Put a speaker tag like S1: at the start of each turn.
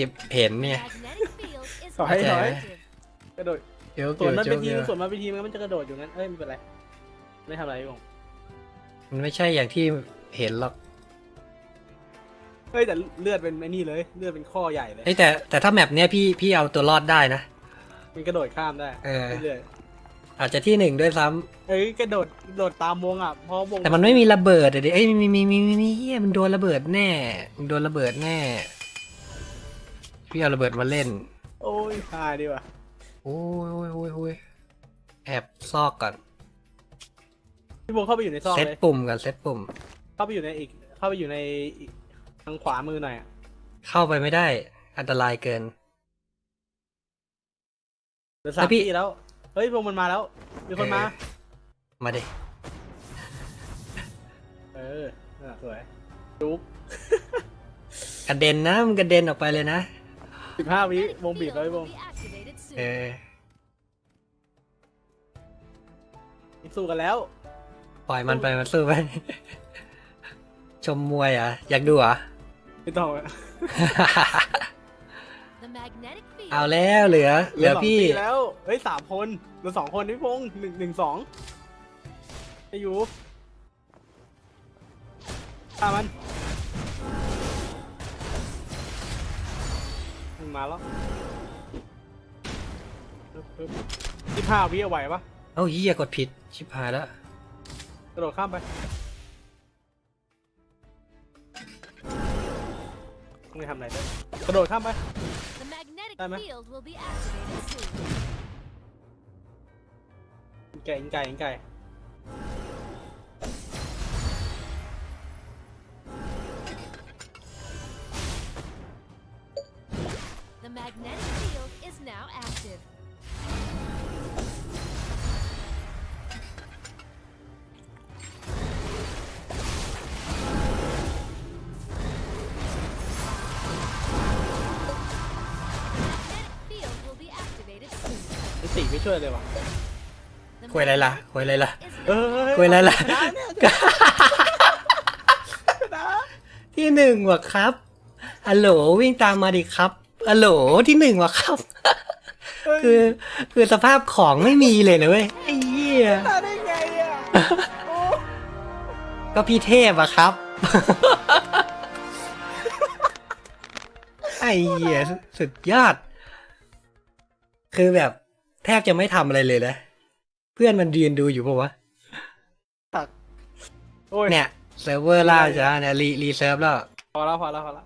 S1: ที่เห็นเนี่ย
S2: Magnetic field is
S3: ถอยถอย
S2: active.
S3: กระโดด
S1: เดี๋ยว
S3: ส่วนมัน
S1: เดี๋
S3: เป็
S1: ย
S3: นทีม
S1: ดี๋ยว
S3: ส่วนมันเป็นทีมมันจะกระโดดอยู่งั้นเอ้ยไม่เป็นไรไม่ทำอะไรพี่ผม
S1: มันไม่ใช่อย่างที่เห็นหรอก
S3: เฮ้ยแต่เลือดเป็นไอ้นี่เลย เลือดเป็นข้อใหญ่เลย
S1: เอ้ยแต่แต่ถ้าแมปเนี้ยพี่พี่เอาตัวรอดได้นะ
S3: มันกระโดดข้ามได้
S1: เออ
S3: เรื่อย
S1: อาจจะที่หนึ่งด้วยซ้ำ
S3: ๆเอ้ยกระโดดกระโดดตามวงอะเพราะวง
S1: แต่มันไม่มีระเบิดอะดิเอ้ยมีมีมีมีมีเฮียมันโดนระเบิดแน่มันโดนระเบิดแน่ พี่เอาระเบิดมาเล่น
S3: โอ้ยตายดีว่ะ
S1: โอ้ยโอ้ยโอ้ยโอ้ยแอบซอกก่อน
S3: พี่วงเข้าไปอยู่ในซอก
S1: เซต
S3: เลย
S1: ปุ่มก่อนเซตปุ่ม
S3: เข้าไปอยู่ในอีก เข้าไปอยู่ในอีกทางขวามือหน่อยอะ
S1: เข้าไปไม่ได้ อันตรายเกิน
S3: เหลือสาม
S1: แล้วพี่
S3: ที่แล้ว เฮ้ยวงมันมาแล้ว มีคนมา
S1: เออมาดิ
S3: เออน่ะสวยจุ๊บ
S1: กระเด็นนะ มันกระเด็นออกไปเลยนะ
S3: สิบห้าวิ
S2: Magnetic
S3: วงบีบ
S2: field
S3: แล้วพี่ว
S2: will
S3: ง
S2: be activated soon.
S1: เออ
S3: สู้กันแล้ว
S1: ปล่อยมันไปมันสู้ไป ชมมวยอะ อยากดูเหรอะ
S3: ไม่ต้องอะ
S2: The magnetic field
S1: เอาแล้วเหลือ เหลือ
S3: สง
S1: พี่
S3: ตีแล้ว เฮ้ยสามคนเหลือสองคนพี่พงษ์หนึ่งหนึ่งสองไอ้อยู่ฆ่ามัน มันมาแล้วสิบห้าวิเอาไหวปะ
S1: เอ้าเฮียกดผิด ชิบหายแล้ว
S3: กระโดดข้ามไปไม่ทำอะไรเลยกระโดดข้ามไป
S2: The magnetic
S3: Tama.
S2: field will be activated soon.
S3: ยิงไก่ยิงไก่ยิงไก่
S2: magnetic field is now active. Magnetic field will be activated soon.
S3: นิติไม่ช่วยเลยว่ะ
S2: The
S1: คุยอะไรล่ะ
S2: magnetic
S1: คุยอะไรล่ะ
S2: field is
S3: เอ
S2: now
S3: อ
S1: คุยอะไรล่ะ
S3: ชนะเนี่ยชนะ
S1: ที่หนึ่งว่ะครับฮัลโหลวิ่งตามมาดิครับ ฮัลโหลที่หนึ่งว่ะครับ
S3: เฮ้ย
S1: คือคือสภาพของไม่มีเลยนะเว้ยไอ้เหี้ย
S3: ชนะได้ไงอะโอ้
S1: ก็พี่เทพอะครับ ไอ้เหี้ยสุดยอด คือแบบแทบจะไม่ทำอะไรเลยนะ เพื่อนมันยืนดูอยู่ปะวะ
S3: โอ้ย
S1: เนี่ยเซิร์ฟเวอร์ล่าจ้ะเนี่ยรีรีเซิร์ฟแล้ว
S3: พอแล้วพอแล้วพอแล้ว